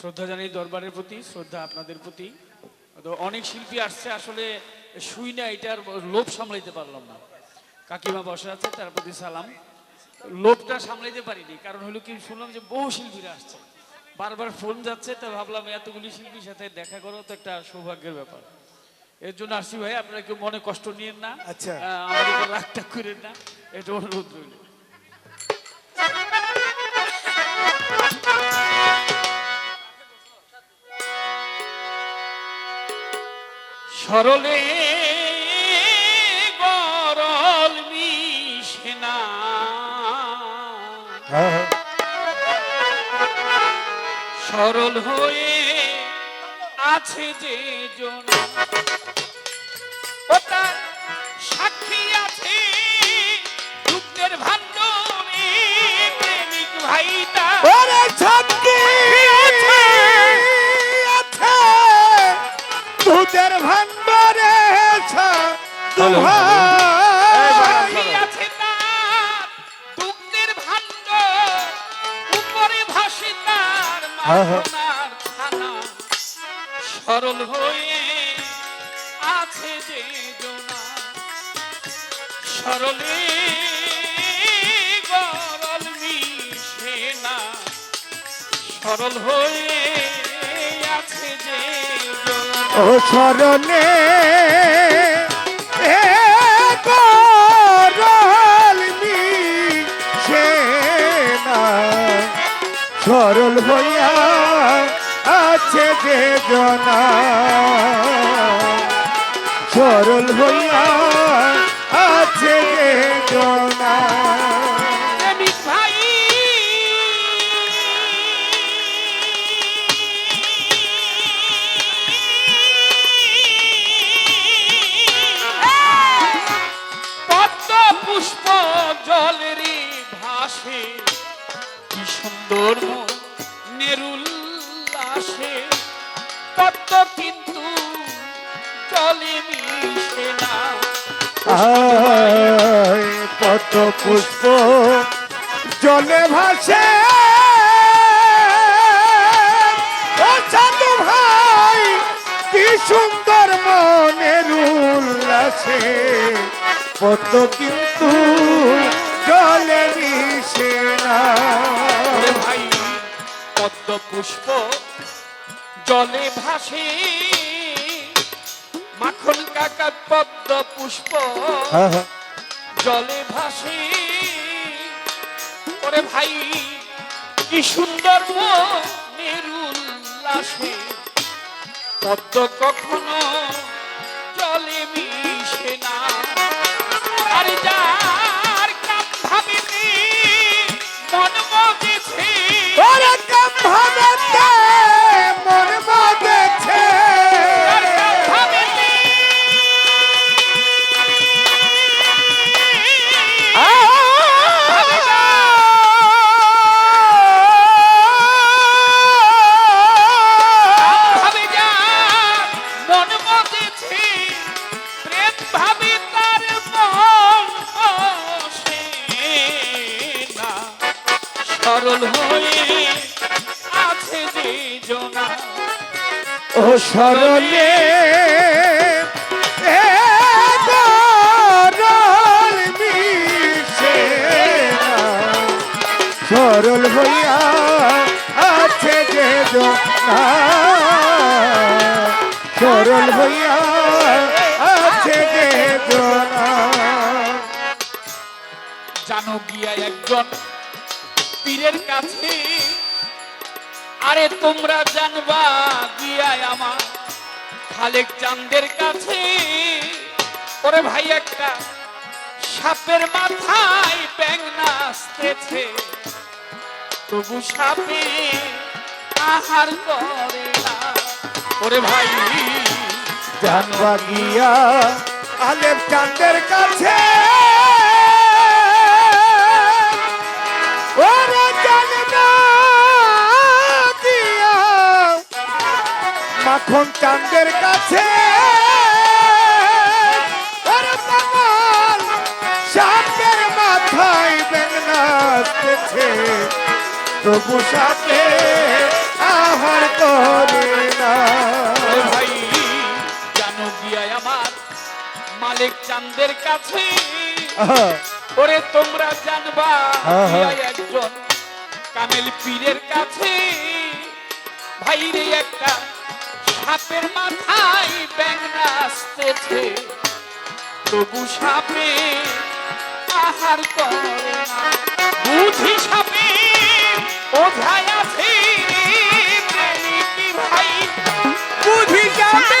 শ্রদ্ধা জানাই দরবারের প্রতি শ্রদ্ধা আপনাদের প্রতি। তো অনেক শিল্পী আসছে আসলে শুই না এটার লোভ সামলাইতে পারলাম না। কাকিমা বসে আছে তার প্রতি সালাম। লোভটা সামলাইতে পারিনি কারণ হলো কি শুনলাম যে বহু শিল্পীরা আসছে। বারবার ফোন যাচ্ছে তা ভাবলাম এতগুলি শিল্পীর সাথে দেখা করো তো একটা সৌভাগ্যের ব্যাপার। এর জন্য আসছি ভাই আপনারা কেউ মনে কষ্ট নিয়েন না। আচ্ছা। আমাদের রাগটা করেন না। এটা অনুরোধ রইল। সরলে গরল মিশে না। হ্যাঁ, সরল হয়ে আছে যে জন। সরল হয়ে আছে যে সরলে গরল মিশে না। সরল হয়ে আছে যে ও না সরল হইয়া আছে যে জনা। সরল হইয়া সুন্দর নেরুল আসে পদ্ম কিন্তু জলে মিশে না। কত পুষ্প জলে ভাসে। ভাই, কি সুন্দর মনের উল্লাসে কত কিন্তু জলে মিশে না। ভাই পদ্ম পুষ্প জলে ভাসে। মাখন কাকা পদ্ম পুষ্প জলে ভাসে। ওরে ভাই কি সুন্দর নিরুল্লাসে পদ্ম কখনো জলে মিশে সরলে। সরল হইয়া আছে যে সরল হইয়া আছে যে জানো গিয়া একজন পীরের কাছে আরে তোমরা জানবা গিয়া আমার খালেক চান্দের কাছে। ওরে ভাই, একটা সাপের মাথায় ব্যাং নাচতেছে। তবু সাপে আহার করে না। ওরে ভাই, জানবা গিয়া আলেপ চান্দের কাছে। ওরে মাখন চাঁদের কাছে। সাপের মাথায় ব্যাং নাচতেছে তবু সাপে আহার করে না। ভাই জানো গিয়ায় আমার মালিক চাঁদের কাছে। ওরে তোমরা জানবা একজন কামেল পীরের কাছে। ভাইরে একটা সাপের মাথায় ব্যাং আসতেছে তবু সাপে আহার করে না। বুঝি সাপে ওঝায় আছে ভাই। বুঝি যাবে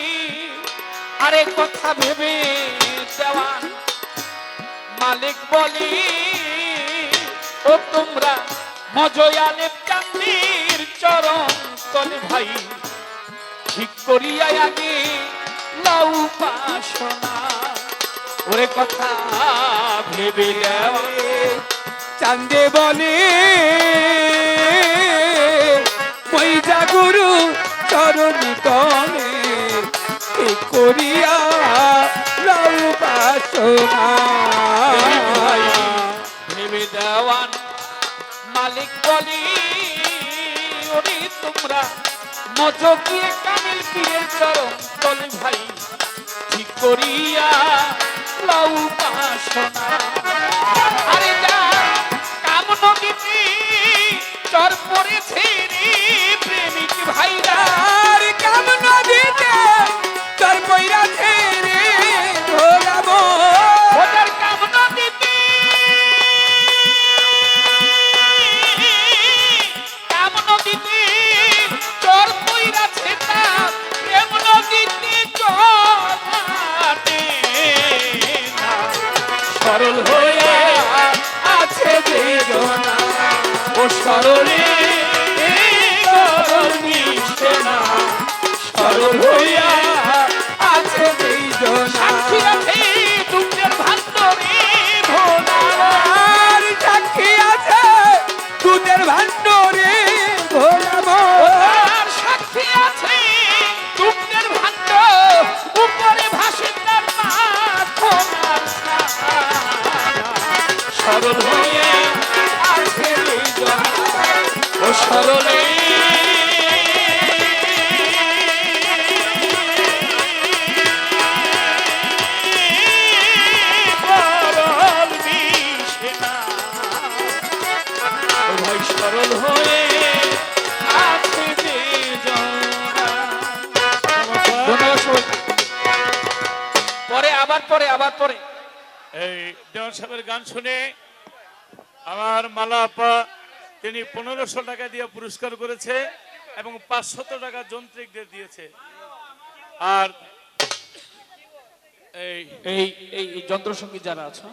আরে কথা ভেবে দেওয়ান মালিক বলি, ও তোমরা মজয় আলেপ চান্দির চরণ তলে ভাই, ঠিক করিয়া আগে লাউ পাশনা ওরে কথা ভেবে চান্দে বলে মৈজা গুরু চরণ তলে করিয়া বাসনা ভাই ভেবে দেওয়ান মালিক বলি ওরে তোমরা মজো গিয়ে কামিল পীরের চরণ তলে ভাই ঠিক করিয়া লাউ পাশনা আরে যা কাম নদীতে চর পড়েছে রে প্রেমিক ভাইরা। আর ও সরলে। সরল হয়ে। পরে, আবার পরে আবার পরে। এই দেওয়ান সাহেবের গান শুনে আমার মালা আপা তিনি পনেরোশো টাকা দিয়ে পুরস্কার করেছে এবং পাঁচশত টাকা যন্ত্রিকদের দিয়েছে। আর এই এই যন্ত্রসঙ্গীত যারা আছে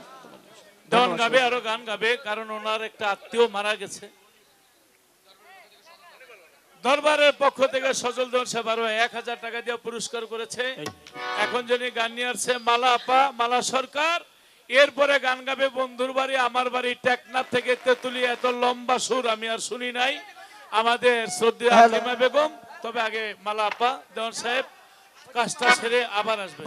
দেওয়ান গাবে আরও গান গাবে কারণ ওনার একটা আত্মীয় মারা গেছে। দরবারের পক্ষ থেকে সজল সাহেব আরও এক হাজার টাকা দিয়ে পুরস্কার করেছে। এখন যিনি গান নিয়ে আসছে মালা আপা মালা সরকার। এরপরে গান গাবে বন্ধুর বাড়ি আমার বাড়ি টেকনাথ থেকে তেতুলি এত লম্বা সুর আমি আর শুনি নাই। আমাদের শ্রদ্ধা হালিমা বেগম তবে আগে মালা আপা দেওয়ান সাহেব কাজটা সেরে আবার আসবে